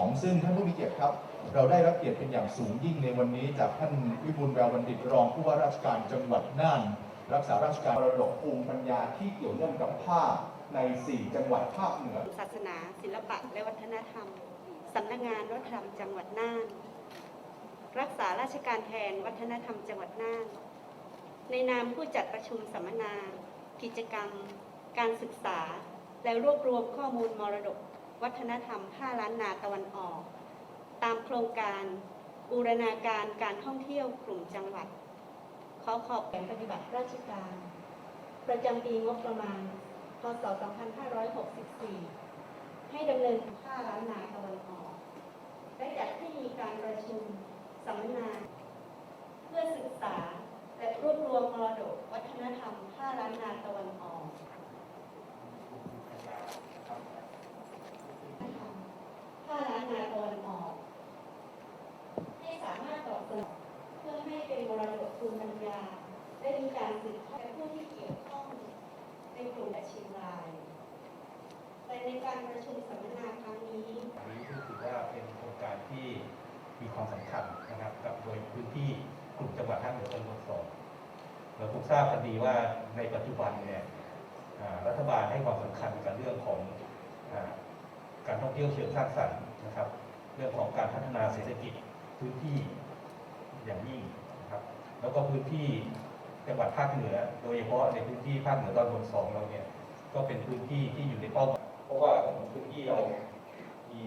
ของซึ่งท่านผู้มีเกียรติครับ เราได้รับเกียรติเป็นอย่างสูงยิ่งในวันนี้จากท่านวิบูลแววบัณฑิตรองผู้ว่าราชการจังหวัดน่าน รักษาราชการมรดกภูมิปัญญาที่เกี่ยวเนื่องกับผ้าใน 4 จังหวัดภาคเหนือ ศาสนา ศิลปะและวัฒนธรรมสำนักงานวัฒนธรรมจังหวัดน่าน รักษาราชการแทนวัฒนธรรมจังหวัดน่าน ในนามผู้จัดประชุมสัมมนา กิจกรรม การศึกษา และรวบรวมข้อมูลมรดก วัฒนธรรม 5 ล้านนาตะวันออก ตามโครงการบูรณาการการท่องเที่ยวกลุ่มจังหวัด ขอขอบแผนปฏิบัติราชการ ประจำปีงบประมาณ พศ 2564 ให้ดำเนิน 5 ล้านนาตะวันออกได้จัดให้มีการประชุมสัมมนา เพื่อศึกษาและรวบรวมมรดกวัฒนธรรม 5 ล้านนาตะวันออก 5 ล้านนาตะวันออก ให้สามารถตอบสนอง เพื่อให้เป็นมรดกภูมิปัญญา ได้มีการสืบทอดผู้ที่เกี่ยวข้องในกลุ่มและเชียงรายแต่ในการประชุมสัมมนาครั้งนี้นี้ก็ถือว่าเป็นโครงการที่มีความสำคัญนะครับ กับโดยพื้นที่กลุ่มจังหวัดภาคเหนือตำบลสองเราคงทราบกันดีว่าในปัจจุบันเนี่ยรัฐบาลให้ความสำคัญกับเรื่องของอการท่องเที่ยวเชิงสร้างสรรค์นะครับ เรื่องของการพัฒนาเศรษฐกิจพื้นที่ อย่างยิ่งนะครับ แล้วก็พื้นที่จังหวัดภาคเหนือ โดยเฉพาะในพื้นที่ภาคเหนือตอนบนสองเราเนี่ย ก็เป็นพื้นที่ที่อยู่ในเป้าหมายเพราะว่าของพื้นที่เรามี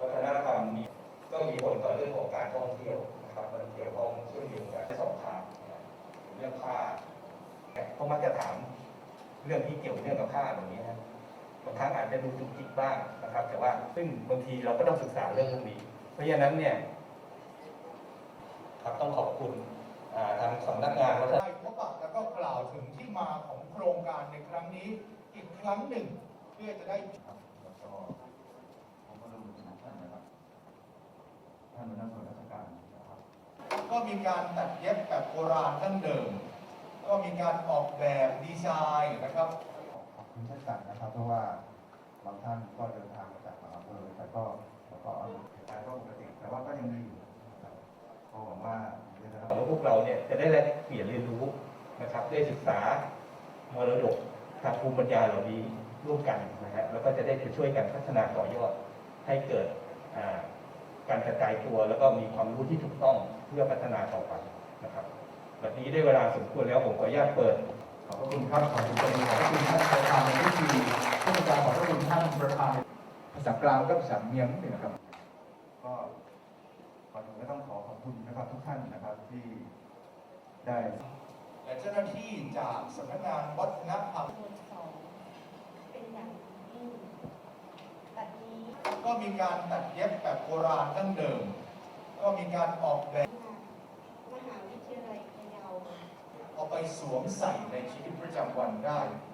วัฒนธรรมมีก็มีผลต่อเรื่องของการท่องเที่ยวนะครับมันเกี่ยวข้องเชื่อมโยงกันสองทางเรื่องผ้าเขามักจะถามเรื่องที่เกี่ยวเนื่องกับผ้าแบบนี้นะบางครั้งอาจจะดูจุกจิกบ้างนะครับ แต่ว่าซึ่งบางทีเราก็ต้องศึกษาเรื่องพวกนี้ เพราะฉะนั้นเนี่ย ครับต้องขอบคุณอ่าทางสำนักงานวัฒนธรรมได้พบปะแล้วก็กล่าวถึงที่มาของโครงการในครั้งนี้อีกครั้งหนึ่งเพื่อจะได้ครับแล้วก็ผมก็รู้ถึงท่านนะครับท่านหัวหน้าส่วนราชการนะครับ ก็มีการตัดเย็บแบบโบราณดั้งเดิม ก็มีการออกแบบดีไซน์นะครับขอบคุณเช่นกันนะครับ เพราะว่าบางท่านก็เดินทางมาจากต่างอำเภอแต่ก็แล้วก็เอาการก็ปกติแต่ว่าก็ยังมีอยู่ เราเนี่ยจะได้แลกเปลี่ยนเรียนรู้นะครับ ได้ศึกษามรดกทางภูมิปัญญาเหล่านี้ร่วมกันนะฮะแล้วก็จะได้ไปช่วยกันพัฒนาต่อยอดให้เกิดการกระจายตัวแล้วก็มีความรู้ที่ถูกต้องเพื่อพัฒนาต่อไปนะครับแบบนี้ได้เวลาสมควรแล้วผมขออนุญาตเปิดขอบพระคุณครับขอบคุณขอบพระคุณท่านประธานในพิธีผู้จัดการขอบพระคุณท่านประธานภาษากลางและภาษาเมียงนี่นะครับก็ ก่อนอื่นก็ต้องขอขอบคุณนะครับทุกท่านนะครับที่ได้และเจ้าหน้าที่จากสำนักงานวัฒนธรรมจำนวนสองเป็นอย่างยิ่งบัดนี้ก็มีการตัดเย็บแบบโบราณดั้งเดิม ก็มีการออกแบบมหาวิทยาลัยพะเยาเอาไปสวมใส่ในชีวิตประจำวันได้ครับแล้วก็